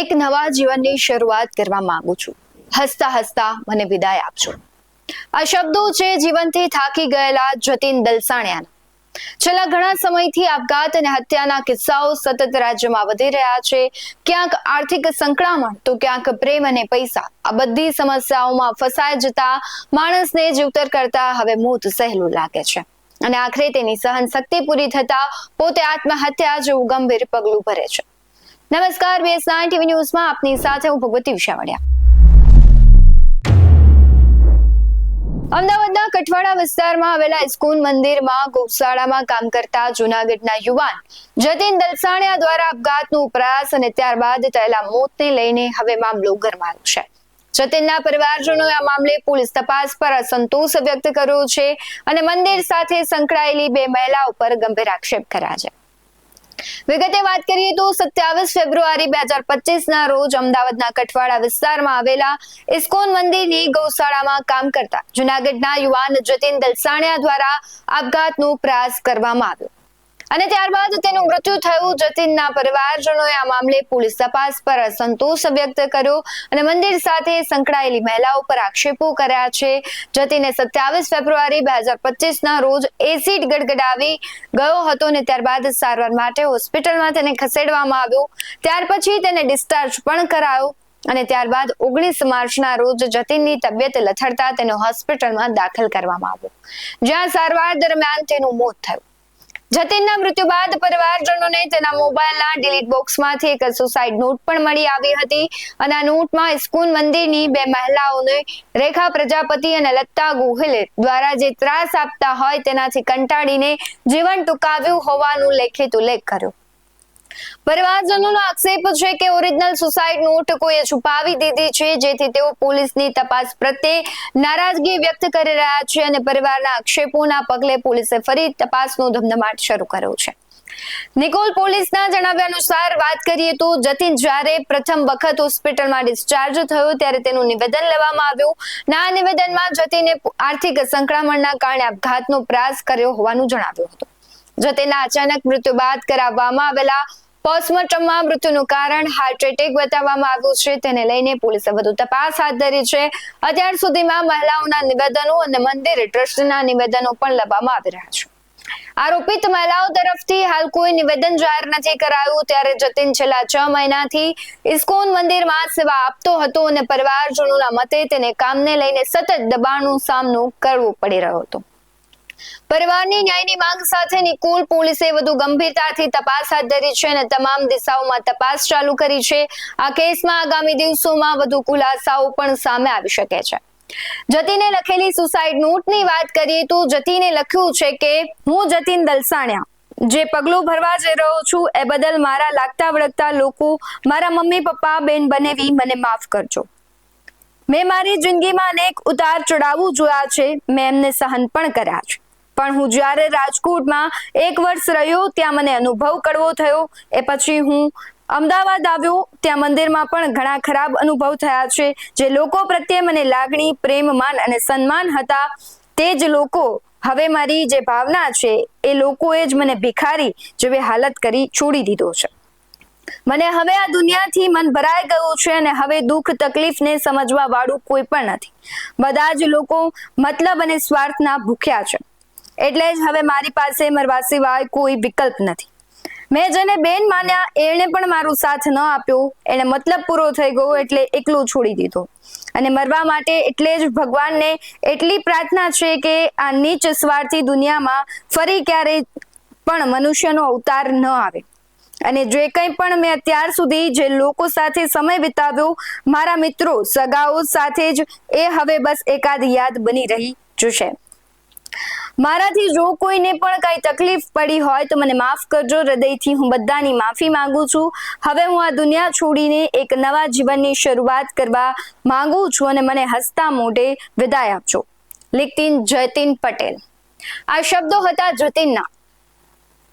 એક નવા જીવનની શરૂઆત કરવા માંગુ છું. હસતા હસતા મને વિદાય આપજો. આ શબ્દો છે જીવનથી થાકી ગયેલા જતીન દલસાણિયાના. છેલ્લા ઘણા સમયથી આપઘાત અને હત્યાના કિસ્સાઓ સતત રાજ્યમાં વધી રહ્યા છે. ક્યાંક આર્થિક સંકળામણ તો ક્યાંક પ્રેમ અને પૈસા. આ બધી સમસ્યાઓમાં ફસાઈ જતા માણસને જીવતર કરતા હવે મોત સહેલું લાગે છે. અને આખરે તેની સહન શક્તિ પૂરી થતા પોતે આત્મહત્યા જેવું ગંભીર પગલું ભરે છે. નમસ્કાર બીએસ નાઇન ટીવી ન્યૂઝમાં આપની સાથે હું ભગવતી વિશાવડિયા. અમદાવાદના કઠવાડા વિસ્તારમાં આવેલા ઇસ્કોન મંદિરમાં ગૌશાળામાં કામ કરતા જુનાગઢના યુવાન જતીન દલસાણિયા દ્વારા આપઘાતનો ઉપરાશ અને ત્યારબાદ થયેલા મોતને લઈને હવે મામલો ગરમાયો છે. જતીનના પરિવારજનોએ આ મામલે પોલીસ તપાસ પર અસંતોષ વ્યક્ત કર્યો છે અને મંદિર સાથે સંકળાયેલી બે મહિલા ઉપર ગંભીર આક્ષેપ કર્યા છે. વિગતે વાત કરીએ તો સત્યાવીસ ફેબ્રુઆરી બે હજાર પચીસ ના રોજ અમદાવાદના કઠવાડા વિસ્તારમાં આવેલા ઇસ્કોન મંદિરની ગૌશાળામાં કામ કરતા જુનાગઢના યુવાન જતીન દલસાણિયા દ્વારા આપઘાતનો પ્રયાસ કરવામાં આવ્યો. અને ત્યારબાદ તેનું મૃત્યુ થયું. જતીનના પરિવારજનોએ આ મામલે પોલીસ તપાસ પર અસંતોષ વ્યક્ત કર્યો અને મંદિર સાથે સંકળાયેલી મહિલાઓ પર આક્ષેપો કર્યા છે. જતીને સત્યાવીસ ફેબ્રુઆરી બે હજાર પચીસના રોજ એસિડ ગડગડાવી ગયો હતો અને ત્યારબાદ સારવાર માટે હોસ્પિટલમાં તેને ખસેડવામાં આવ્યો. ત્યાર પછી તેને ડિસ્ચાર્જ પણ કરાયો અને ત્યારબાદ ઓગણીસ માર્ચના રોજ જતીનની તબિયત લથડતા તેને હોસ્પિટલમાં દાખલ કરવામાં આવ્યો. જ્યાં સારવાર દરમિયાન તેનું મોત થયું. જતીનના મૃત્યુ બાદ પરિવારજનોને તેના મોબાઈલના ડિલીટ બોક્સમાંથી એક સુસાઇડ નોટ પણ મળી આવી હતી. અને આ નોટમાં ઇસ્કોન મંદિરની બે મહિલાઓને રેખા પ્રજાપતિ અને લત્તા ગોહિલે દ્વારા જે ત્રાસ આપતા હોય તેનાથી કંટાળીને જીવન ટૂંકાવ્યું હોવાનું લેખિત ઉલ્લેખ કર્યો. પરિવારજનોનો આક્ષેપ છે કે ઓરિજિનલ સુસાઇડ નોટ કોઈએ છુપાવી દીધી છે, જેથી તેઓ પોલીસની તપાસ પ્રત્યે નારાજગી વ્યક્ત કરી રહ્યા છે અને પરિવારના આક્ષેપોના પગલે પોલીસે ફરી તપાસનો ધમધમાટ શરૂ કર્યો છે. નિકોલ પોલીસના જણાવ્યા અનુસાર વાત કરીએ તો જતીન જ્યારે પ્રથમ વખત હોસ્પિટલમાં ડિસ્ચાર્જ થયો, ત્યારે તેનું નિવેદન લેવામાં આવ્યું. ના નિવેદનમાં જતીને આર્થિક સંકળામણના કારણે આપઘાતનો પ્રયાસ કર્યો હોવાનું જણાવ્યું હતું. જતીનના અચાનક મૃત્યુ બાદ કરાવવામાં આવેલા પોસ્ટમોર્ટમમાં મૃત્યુનું કારણ હાર્ટ એટેક બતાવવામાં આવ્યું છે. તેને લઈને પોલીસે વધુ તપાસ હાથ ધરી છે. અત્યાર સુધીમાં મહિલાઓના નિવેદનો અને મંદિર ટ્રસ્ટના નિવેદનો પણ લેવામાં આવી રહ્યા છે. આરોપિત મહિલાઓ તરફથી હાલ કોઈ નિવેદન જાહેર નથી કરાયું. ત્યારે જતીન છેલ્લા છ મહિનાથી ઇસ્કોન મંદિરમાં સેવા આપતો હતો અને પરિવારજનોના મતે તેને કામને લઈને સતત દબાણનો સામનો કરવો પડી રહ્યો હતો. પરિવારની ન્યાયની માંગ સાથે કુલ પોલીસે વધુ ગંભીરતાથી તપાસ હાથ ધરી છે અને તમામ દિશાઓમાં તપાસ ચાલુ કરી છે. આ કેસમાં આગામી દિવસોમાં વધુ ખુલાસાઓ પણ સામે આવી શકે છે. જતીને લખેલી સુસાઇડ નોટની વાત કરીએ તો જતીને લખ્યું છે કે, હું જતીન દલસાણિયા. જે પગલું ભરવા જઈ રહ્યો છું એ બદલ મારા લાગતા વળગતા લોકો, મારા મમ્મી, પપ્પા, બેન બનેવી મને માફ કરજો. મેં મારી જિંદગીમાં અનેક ઉતાર ચડાવું જોયા છે. મેં એમને સહન પણ કર્યા છે. પણ હું જ્યારે રાજકોટમાં એક વર્ષ રહ્યો, ત્યાં મને અનુભવ કરવો થયો. એ પછી હું અમદાવાદ આવ્યો, ત્યાં મંદિરમાં પણ ઘણા ખરાબ અનુભવ થયા છે. જે લોકો પ્રત્યે મને લાગણી, પ્રેમ, માન અને સન્માન હતા, તે જ લોકો હવે મારી જે ભાવના છે, એ લોકોએ જ મને ભિખારી જેવી હાલત કરી છોડી દીધો છે. મને હવે આ દુનિયાથી મન ભરાઈ ગયું છે અને હવે દુઃખ, તકલીફને સમજવા વાળું કોઈ પણ નથી. બધા જ લોકો મતલબ અને સ્વાર્થના ભૂખ્યા છે. એટલે જ હવે મારી પાસે મરવા સિવાય કોઈ વિકલ્પ નથી. મેં જેને બેન માન્યા, એણે પણ મારો સાથ ન આપ્યો. એને મતલબ પૂરો થઈ ગયો એટલે એકલો છોડી દીધો. અને મરવા માટે એટલે જ ભગવાનને એટલી પ્રાર્થના છે કે આ નીચ સ્વાર્થી દુનિયામાં ફરી ક્યારેય પણ મનુષ્યનો અવતાર ન આવે. અને જે કંઈ પણ મેં અત્યાર સુધી જે લોકો સાથે સમય વિતાવ્યો, મારા મિત્રો, સગાઓ સાથે જ એ હવે બસ એકાદ યાદ બની રહી જશે. મારાથી જો કોઈને પણ કઈ તકલીફ પડી હોય તો મને માફ કરજો. હૃદયથી હું બધાની માફી માંગુ છું. હવે હું આ દુનિયા છોડીને એક નવા જીવનની શરૂઆત કરવા માંગુ છું અને મને હસતા મોઢે વિદાય આપજો. લિખતીન જયતીન પટેલ. આ શબ્દો હતા જતીનના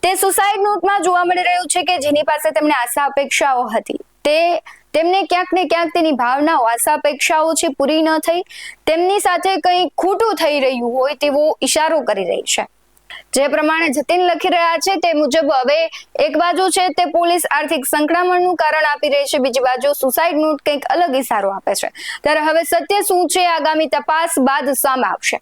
તે સુસાઇડ નોટમાં જોવા મળી રહ્યું છે કે જેની પાસે તેમને આશા અપેક્ષાઓ હતી. તે તેમને ક્યાંક ને ક્યાંક તેની ભાવનાઓ આશા અપેક્ષાઓ છે પૂરી ન થઈ. તેમની સાથે કંઈ ખોટું થઈ રહ્યું હોય તેવો ઈશારો કરી રહી છે. જે પ્રમાણે જતીન લખી રહ્યા છે તે મુજબ હવે એક બાજુ છે તે પોલીસ આર્થિક સંકળામણનું કારણ આપી રહી છે, બીજી બાજુ સુસાઇડનું કંઈક અલગ ઈશારો આપે છે. ત્યારે હવે સત્ય શું છે આગામી તપાસ બાદ સામે આવશે.